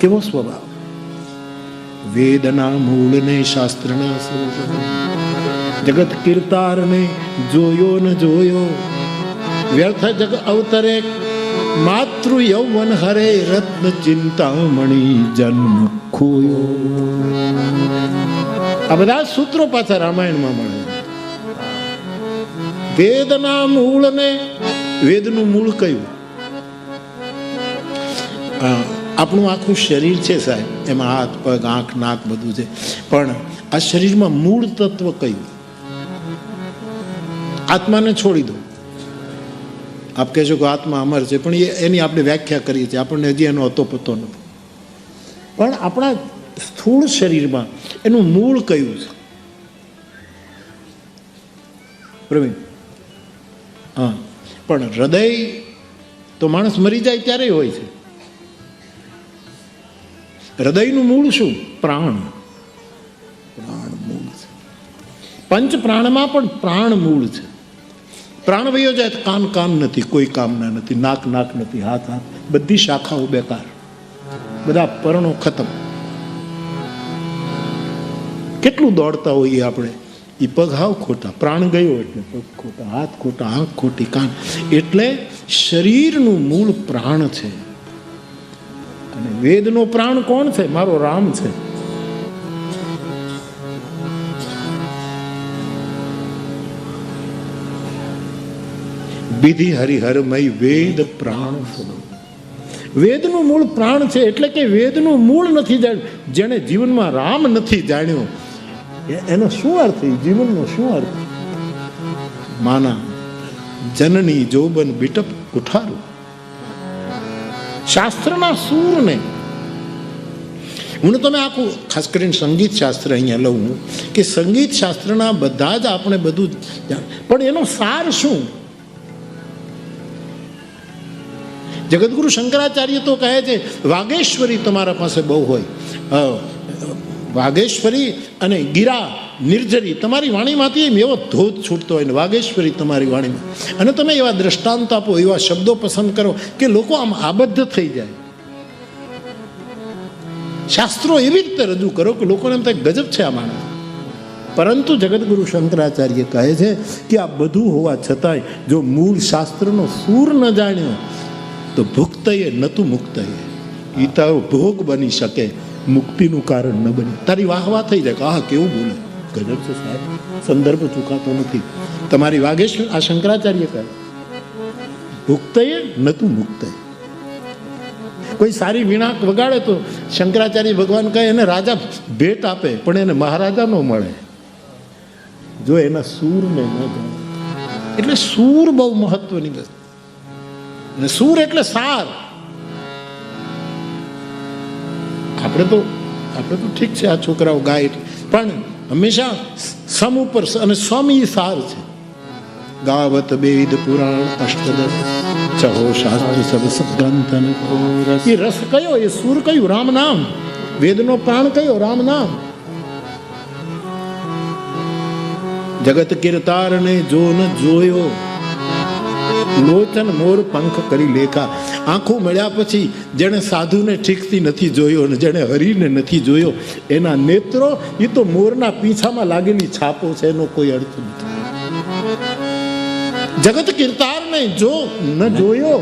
કેવો સ્વભાવ વેદના મૂળને શાસ્ત્રના જગત કીર્તારને જોયો ન જોયો વ્યર્થ જગ અવતરે માતૃ યૌવન હરે રત્ન ચિંતામણી જન્મ ખોયો આ બધા સૂત્રો પાછા રામાયણમાં મળે વેદના મૂળને, વેદનું મૂળ કયું? આપણું આખું શરીર છે સાહેબ, એમાં હાથ, પગ, આંખ, નાક બધું છે. પણ આ શરીરમાં મૂળ તત્વ કયું? આત્માને છોડી દો. આપ કહેશો કે આત્મા અમર છે, પણ એ એની આપણે વ્યાખ્યા કરીએ છીએ. આપણને હજી એનો હતો પતો નથી. પણ આપણા સ્થૂળ શરીરમાં એનું મૂળ કયું છે? પ્રવીણ. હા. પણ હૃદય તો માણસ મરી જાય ત્યારે હોય છે. હૃદયનું મૂળ શું પ્રાણ પ્રાણ મૂળ છે પંચ પ્રાણમાં પણ પ્રાણ મૂળ છે પ્રાણ વયો જાય તો કાન કાન નથી કોઈ કામના નથી નાક નાક નથી હાથ હાથ બધી શાખાઓ બેકાર બધા પરણો ખતમ કેટલું દોડતા હોઈએ આપણે એ પગ હાવ ખોટા પ્રાણ ગયો એટલે પગ ખોટા હાથ ખોટા આંખ ખોટી કાન એટલે શરીરનું મૂળ પ્રાણ છે વેદનો પ્રાણ કોણ છે? મારો રામ છે. વિધિ હરિહરમય વેદ પ્રાણ સદો વેદનું મૂળ પ્રાણ છે એટલે કે વેદનું મૂળ નથી જાણ્યું. જેણે જીવનમાં રામ નથી જાણ્યો. એનો શું અર્થ જીવનનો શું અર્થ? માના જનની જોબન બિટપ કુઠારું. શાસ્ત્રના સૂરને. હું તમે આખું, ખાસ કરીને સંગીત શાસ્ત્ર અહીંયા લઉં કે સંગીત શાસ્ત્રના બધા જ આપણે બધું પણ એનો સાર શું? જગતગુરુ શંકરાચાર્ય તો કહે છે, વાગેશ્વરી તમારા પાસે બહુ હોય. અ, વાગેશ્વરી અને ગીરા નિર્જરી તમારી વાણીમાંથી એમ એવો ધોધ છૂટતો હોય ને વાગેશ્વરી તમારી વાણીમાં. અને તમે એવા દ્રષ્ટાંત આપો એવા શબ્દો પસંદ કરો કે લોકો આમ આબદ્ધ થઈ જાય. શાસ્ત્રો એવી રીતે રજૂ કરો કે લોકોને એમ થાય ગજબ છે આ માણસ. પરંતુ જગતગુરુ શંકરાચાર્ય કહે છે કે આ બધું હોવા છતાંય જો મૂળ શાસ્ત્રનો સૂર ન જાણ્યો તો ભુક્તયે નતું મુક્તયે. એ ભોગ બની શકે. મુક્તિનું કારણ ન બને. તારી વાહ વાહ થઈ જાય આહ, કેવું બોલે? ગજબ છે સાહેબ. સંદર્ભ ચૂકાતો નથી. તમારી વાગેશ્વર, આ શંકરાચાર્ય કહે ભુક્તએ નતું મુક્તય. કોઈ સારી વીણા વગાડે તો શંકરાચાર્ય ભગવાન કહે, એને રાજા ભેટ આપે, પણ એને મહારાજા ન મળે. જો એના સૂરને ન જાણે. એટલે સૂર બહુ મહત્વની વસ્તુ. સૂર એટલે સાર. આપણે તો આપણે તો ઠીક છે આ છોકરાઓ ગાય પણ હંમેશા સમ ઉપર અને ઈ સાર છે. ગાવત બેદ પુરાણ અષ્ટદશ ચહો શાસ્ત્ર સબ સદ્ગ્રંથન. એ રસ કયો? એ સુર કયું? રામ નામ. વેદનો પ્રાણ કયો? રામ નામ. જગત કીર્તારને જો ન જોયો. લોચન મોર પંખ કરી લેખા આંખો મળ્યા પછી જેણે સાધુને ઠીકથી નથી જોયો અને જેણે હરીને નથી જોયો, એના નેત્રો એ તો મોરના પીછામાં લાગેલી છાપો છે, એનો કોઈ અર્થ નથી. જગત કીર્તારને જો ન જોયો,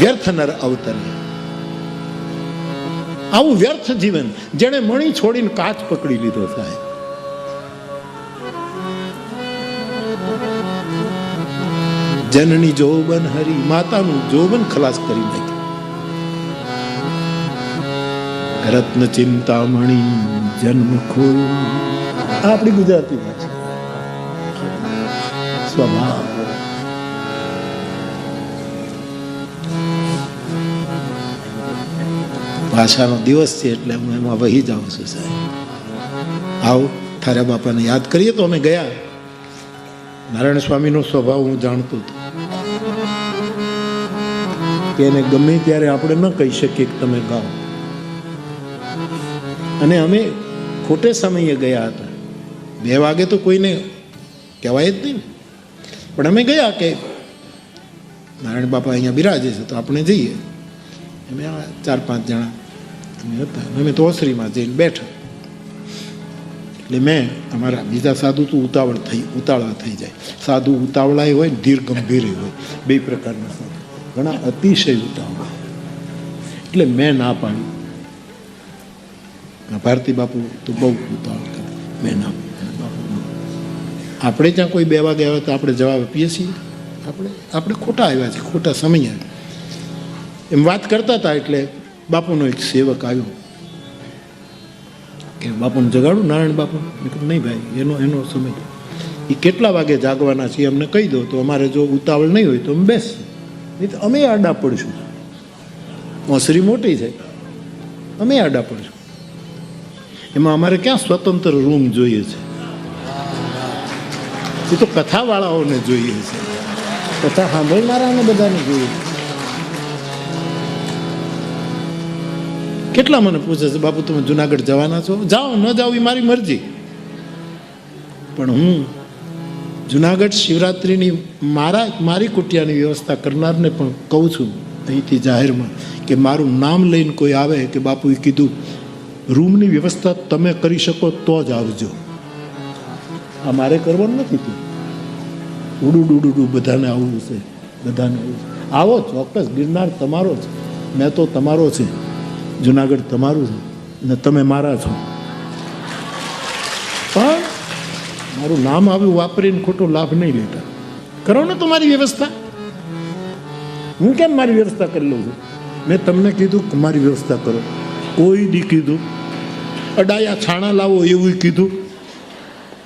વ્યર્થ નર અવતરે. આવું વ્યર્થ જીવન, જેણે મણી છોડીને કાચ પકડી લીધો સાહેબ. જનની જોબન હરી, માતાનું જોબન ખલાસ કરી નાખ્યું. રત્ન ચિંતામણી જન્મ ખોયું આપણી ગુજરાતી ભાષા. સ્વભાવ. ભાષાનો દિવસ છે એટલે હું એમાં વહી જાઉં છું, સાહેબ. આવો થારા બાપાને યાદ કરીએ તો અમે ગયા. નારાયણ સ્વામીનો સ્વભાવ હું જાણતો હતો. કે એને ગમે ત્યારે આપણે ન કહી શકીએ કે તમે ગાઓ. અને અમે ખોટે સમયે ગયા હતા. બે વાગે તો કોઈને કહેવાય જ નહીં. પણ અમે ગયા કે નારાયણ બાપા અહીંયા બિરાજે છે તો આપણે જઈએ. અમે ચાર પાંચ જણા અમે હતા. અમે તો ઓસરીમાં જઈને બેઠા. એટલે મેં અમારા બીજા સાધુ તો ઉતાવળ થઈ ઉતાવળા થઈ જાય. સાધુ ઉતાવળાય હોય ધીર ગંભીર હોય. બે પ્રકારના ઘણા અતિશય ઉતાવળા એટલે મેં ના પાડી. ભારતી બાપુ તો બહુ ઉતાવળ કરે મેં ના આપણે ત્યાં કોઈ બે વાગે આવે તો આપણે જવાબ આપીએ છીએ. આપણે આપણે ખોટા આવ્યા છીએ, ખોટા સમય. એમ વાત કરતા હતા એટલે બાપુનો એક સેવક આવ્યો. કે બાપુને જગાડું, નારાયણ બાપુ? નહીં ભાઈ, એનો એનો સમય. એ કેટલા વાગે જાગવાના છીએ અમને કહી દો તો અમારે જો ઉતાવળ નહીં હોય તો અમે બેસ નહીં તો અમે આડા પડશું. ઓસરી મોટી છે. અમે આડા પડશું. એમાં અમારે ક્યાં સ્વતંત્ર રૂમ જોઈએ છે? એ તો કથાવાળાઓને જોઈએ છે. કથા સાંભળનારાને બધાને જોઈએ કેટલા મને પૂછે છે, બાપુ, તમે જુનાગઢ જવાના છો? જાઓ, ન જાઓ એ મારી મરજી. પણ હું જુનાગઢ શિવરાત્રિની મારા, મારી કુટિયાની વ્યવસ્થા કરનારને પણ કહું છું અહીંથી જાહેરમાં કે મારું નામ લઈને કોઈ આવે કે બાપુએ કીધું, રૂમની વ્યવસ્થા તમે કરી શકો તો જ આવજો. આ મારે કરવાનું નથી તું. ઉડું ડુડું બધાને આવવું છે, બધાને આવવું છે. આવો ચોક્કસ, ગિરનાર તમારો છે મેં તો તમારો છે, જુનાગઢ તમારું છે, ને તમે મારા છો પણ મારું નામ આવ્યું વાપરીને ખોટો લાભ નહીં લેતા. કરો ને તમારી વ્યવસ્થા. હું કેમ મારી વ્યવસ્થા કરી લઉં છું? મેં તમને કીધું કે મારી વ્યવસ્થા કરો. કોઈ દી કીધું. અડાયા છાણા લાવો એવું કીધું.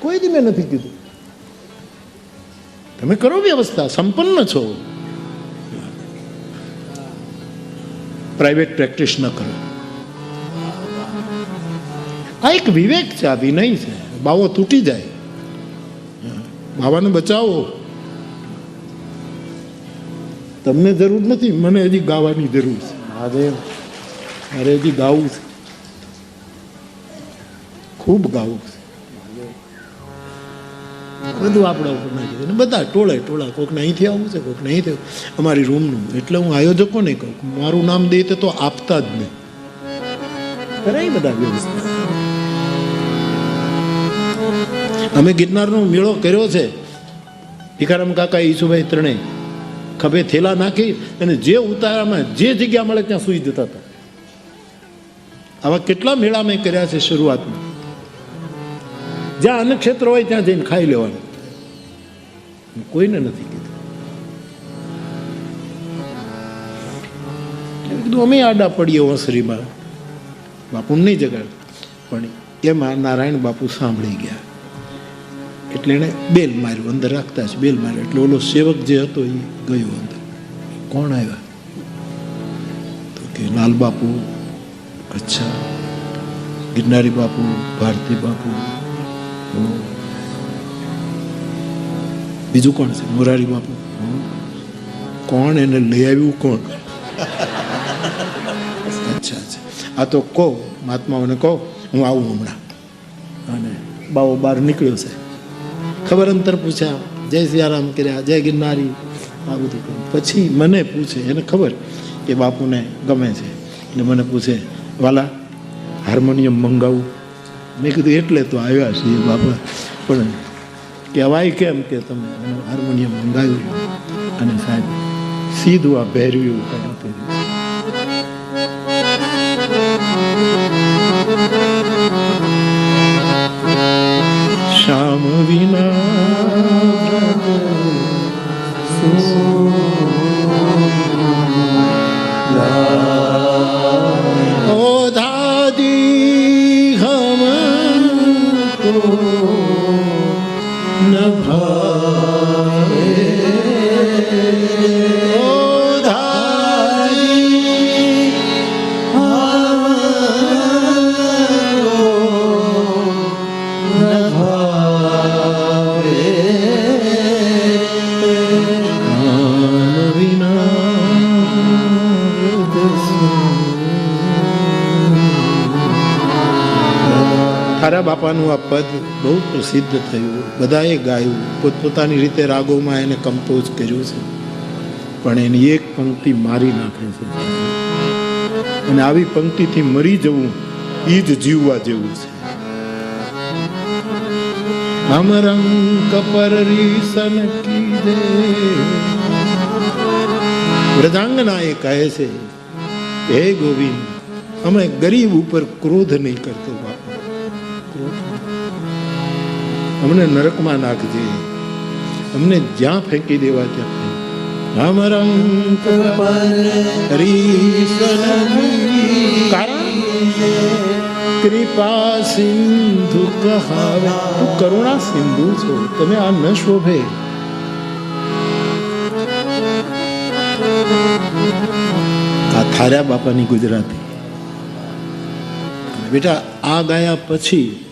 કોઈ દી મેં નથી કીધું. તમે કરો વ્યવસ્થા, સંપન્ન છો. પ્રાઇવેટ પ્રેક્ટિસ ન કરો. આ એક વિવેક છે, આ વિનય છે. બાવો તૂટી જાય. બાવાને બચાવો. તમને જરૂર નથી મને હજી ગાવાની જરૂર છે. મહાદેવ મારે હજી ગાવું છે. ખૂબ ગાવું છે. બધું આપણા ઉપર નાખી દે. બધા ટોળે ટોળા કોઈકને અહીંથી આવવું છે કોઈકને અહીંથી થયું અમારી રૂમનું એટલે હું આયોજકોને કહું મારું નામ દે તો આપતા જ નહીં. કરાય બધા વ્યવસ્થા. અમે ગિરનારનો મેળો કર્યો છે. ભીખારામ કાકા ઈસુભાઈ ત્રણેય ખભે થેલા નાખી અને જે ઉતારામાં જે જગ્યા મળે ત્યાં સૂઈ જતા હતા. આવા કેટલા મેળા મેં કર્યા છે શરૂઆતમાં. જ્યાં અન્નક્ષેત્ર હોય ત્યાં જઈને ખાઈ લેવાનું. કોઈને નથી કીધું. કીધું, અમે આડા પડીએ ઓસરીમાં. બાપુ નહીં જગાડ પણ એમાં નારાયણ બાપુ સાંભળી ગયા. એટલે એણે બેલ માર્યું, અંદર રાખતા જ બેલ માર્યો. એટલે ઓલો સેવક જે હતો એ ગયો અંદર. કોણ આવ્યા? તો કે લાલ બાપુ, અચ્છા. ગિરનારી બાપુ, ભારતી બાપુ. બીજું કોણ છે? મોરારી બાપુ. કોણ એને લઈ આવ્યું? કોણ? અચ્છા અચ્છા. આ તો કહો, મહાત્માઓને કહો, હું આવું હમણાં. અને બાવો બહાર નીકળ્યો છે. ખબર અંતર પૂછ્યા જય સિયારામ કર્યા, જય ગિરનારી. આ બધું. પછી મને પૂછે, એને ખબર કે બાપુને ગમે છે. એટલે મને પૂછે, વાલા, હાર્મોનિયમ મંગાવું? મેં કીધું, એટલે તો આવ્યા છીએ બાપા. પણ કહેવાય કેમ કે તમે હાર્મોનિયમ મંગાવ્યું અને સાહેબ સીધું આ પહેર્યું પહેર્યું શ્યામ વિના ઓ દાદી હમકો ન ભાવે તારા બાપાનું આ પદ બહુ પ્રસિદ્ધ થયું. બધાએ ગાયું. પોતપોતાની રીતે રાગોમાં એને કમ્પોઝ કર્યું છે. પણ એની એક પંક્તિ મારી નાખે છે. અને આવી પંક્તિથી મરી જવું એ જ જીવવા જેવું છે. અમરંગ રંગ પર રીસન કી વ્રજાંગના એ કહે છે, હે ગોવિંદ, અમે ગરીબ ઉપર ક્રોધ નહીં કરતો અમને નરકમાં નાખજે. અમને જ્યાં ફેંકી દેવા ત્યાં કૃપા સિંધુ કહાવે. તું કરુણા સિંધુ છો, તમે આ ન શોભે. થાર્યા બાપાની ગુજરાતી. બેટા, આ ગાયા પછી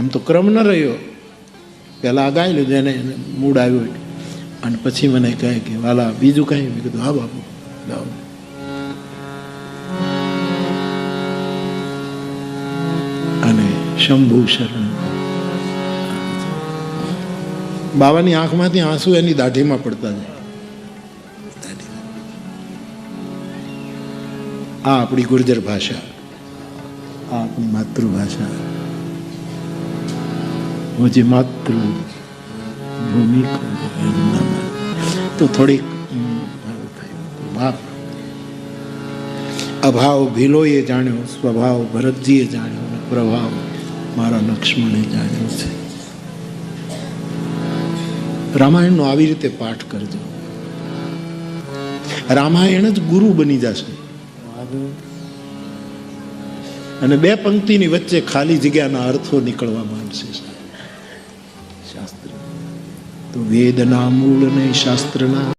આમ તો ક્રમ ન રહ્યો. પહેલાં આ ગાઈ લીધું, એને મૂડ આવ્યો અને પછી મને કહે કે, વાલા, બીજું કંઈ? મેં કીધું, હા, બાપુ ગાઓ અને શંભુ શરણ. બાવાની આંખમાંથી આંસુ એની દાઢીમાં પડતા જાય. આ આપણી ગુર્જર ભાષા. આ આપણી માતૃભાષા. જે માતૃ ભૂમિ તો થોડીક અભાવ ભીલોએ જાણ્યો, સ્વભાવ ભરતજીએ જાણ્યો, અને પ્રભાવ મારા લક્ષ્મણે જાણ્યો છે. રામાયણનો આવી રીતે પાઠ કરજો. રામાયણ જ ગુરુ બની જશે. અને બે પંક્તિની વચ્ચે ખાલી જગ્યાના અર્થો નીકળવા માંડશે શાસ્ત્ર. તો વેદના મૂળ ને શાસ્ત્રના